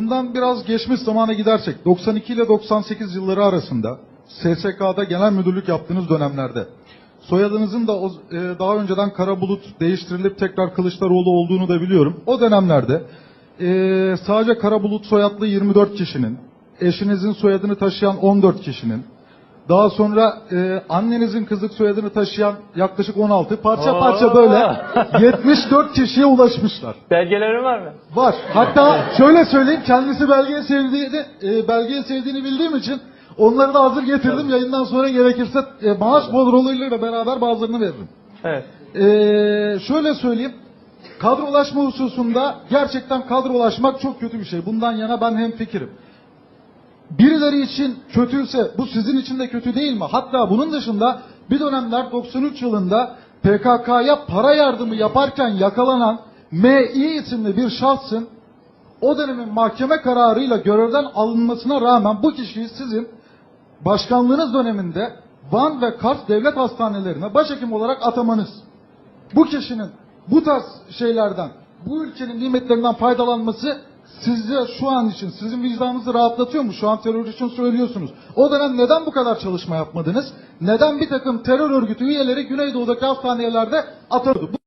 Bundan biraz geçmiş zamana gidersek 92 ile 98 yılları arasında SSK'da genel müdürlük yaptığınız dönemlerde soyadınızın da e, daha önceden Kara Bulut değiştirilip tekrar Kılıçdaroğlu olduğunu da biliyorum. O dönemlerde e, sadece Kara Bulut soyadlı 24 kişinin, eşinizin soyadını taşıyan 14 kişinin, daha sonra e, annenizin kızlık soyadını taşıyan yaklaşık 16 parça parça Oo. böyle 74 kişiye ulaşmışlar. Belgelerin var mı? Var. Hatta şöyle söyleyeyim kendisi belgeyi sevdiğini, e, belgeyi sevdiğini bildiğim için onları da hazır getirdim. Yayından sonra gerekirse e, maaş bodroluyla beraber bazılarını veririm. Evet. Ee, şöyle söyleyeyim. Kadrolaşma hususunda gerçekten kadrolaşmak çok kötü bir şey. Bundan yana ben hem fikirim. Birileri için kötüyse bu sizin için de kötü değil mi? Hatta bunun dışında bir dönemler 93 yılında PKK'ya para yardımı yaparken yakalanan Mİ isimli bir şahsın o dönemin mahkeme kararıyla görevden alınmasına rağmen bu kişiyi sizin başkanlığınız döneminde Van ve Kars devlet hastanelerine başhekim olarak atamanız bu kişinin bu tarz şeylerden, bu ülkenin nimetlerinden faydalanması size şu an için, sizin vicdanınızı rahatlatıyor mu? Şu an terör için söylüyorsunuz. O dönem neden bu kadar çalışma yapmadınız? Neden bir takım terör örgütü üyeleri Güneydoğu'daki hastanelerde atıldı?